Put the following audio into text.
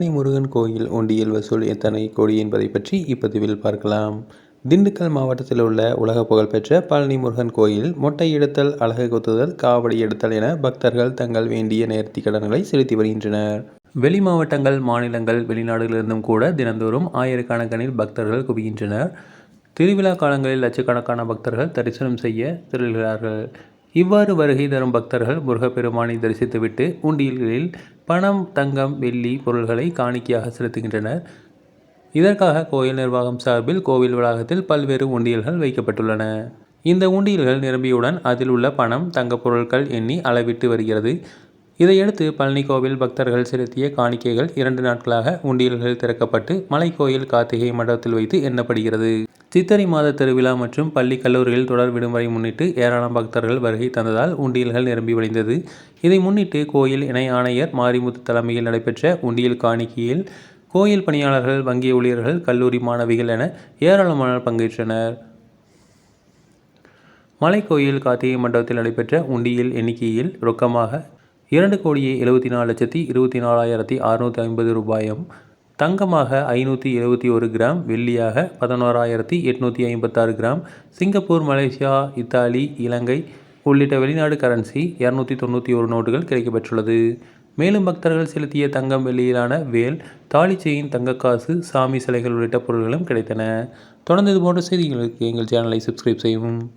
சென்னை முருகன் கோயில் உண்டியல் வசூல் எத்தனை கோடி என்பதை பற்றி இப்பதிவில் பார்க்கலாம். திண்டுக்கல் மாவட்டத்தில் உள்ள உலக புகழ்பெற்ற பழனி முருகன் கோயில் மொட்டை எடுத்தல் அழகு குத்துதல் காவடி எடுத்தல் என பக்தர்கள் தங்கள் வேண்டிய நேர்த்தி கடன்களை செலுத்தி வருகின்றனர். வெளி மாவட்டங்கள் மாநிலங்கள் வெளிநாடுகளிலிருந்தும் கூட தினந்தோறும் ஆயிரக்கணக்கானில் பக்தர்கள் குவிகின்றனர். திருவிழா காலங்களில் லட்சக்கணக்கான பக்தர்கள் தரிசனம் செய்ய திரள்கிறார்கள். இவ்வாறு வருகை தரும் பக்தர்கள் முருகப்பெருமானை தரிசித்துவிட்டு உண்டியல்களில் பணம் தங்கம் வெள்ளி பொருள்களை காணிக்கையாக செலுத்துகின்றனர். இதற்காக கோயில் நிர்வாகம் சார்பில் கோவில் வளாகத்தில் பல்வேறு உண்டியல்கள் வைக்கப்பட்டுள்ளன. இந்த உண்டியல்கள் நிரம்பியவுடன் அதில் உள்ள பணம் தங்கப் பொருட்கள் எண்ணி அளவிட்டு வருகிறது. இதையடுத்து பழனி கோவில் பக்தர்கள் செலுத்திய காணிக்கைகள் இரண்டு நாட்களாக உண்டியல்கள் திறக்கப்பட்டு மலைக்கோயில் கார்த்திகை மண்டபத்தில் வைத்து எண்ணப்படுகிறது. சித்திரை மாத திருவிழா மற்றும் பள்ளி கல்லூரிகள் தொடர் விடுமுறை முன்னிட்டு ஏராளம் பக்தர்கள் வருகை தந்ததால் உண்டியல்கள் நிரம்பி வழிந்தது. இதை முன்னிட்டு கோயில் இணை ஆணையர் மாரிமுத்து தலைமையில் நடைபெற்ற உண்டியல் காணிக்கையில் கோயில் பணியாளர்கள் வங்கி ஊழியர்கள் கல்லூரி மாணவிகள் என ஏராளமானோர் பங்கேற்றனர். மலைக்கோயில் கார்த்திகை மண்டபத்தில் நடைபெற்ற உண்டியல் எண்ணிக்கையில் ரொக்கமாக இரண்டு கோடியே எழுபத்தி நாலு லட்சத்தி இருபத்தி நாலாயிரத்தி அறுநூற்றி ஐம்பது ரூபாயும் தங்கமாக ஐநூற்றி எழுபத்தி ஒரு கிராம் வெள்ளியாக பதினோராயிரத்தி எட்நூற்றி ஐம்பத்தாறு gram Singapore Malaysia Italy Ilangai உள்ளிட்ட வெளிநாடு கரன்சி இரநூத்தி தொண்ணூற்றி ஒரு நோட்டுகள் கிடைக்கப்பெற்றுள்ளது. மேலும் பக்தர்கள் செலுத்திய தங்கம் வெள்ளியிலான வேல் தாலி தங்கக்காசு சாமி சிலைகள் உள்ளிட்ட பொருட்களும் கிடைத்தன. தொடர்ந்து இது போன்ற செய்திகளுக்கு எங்கள் சேனலை சப்ஸ்கிரைப் செய்யவும்.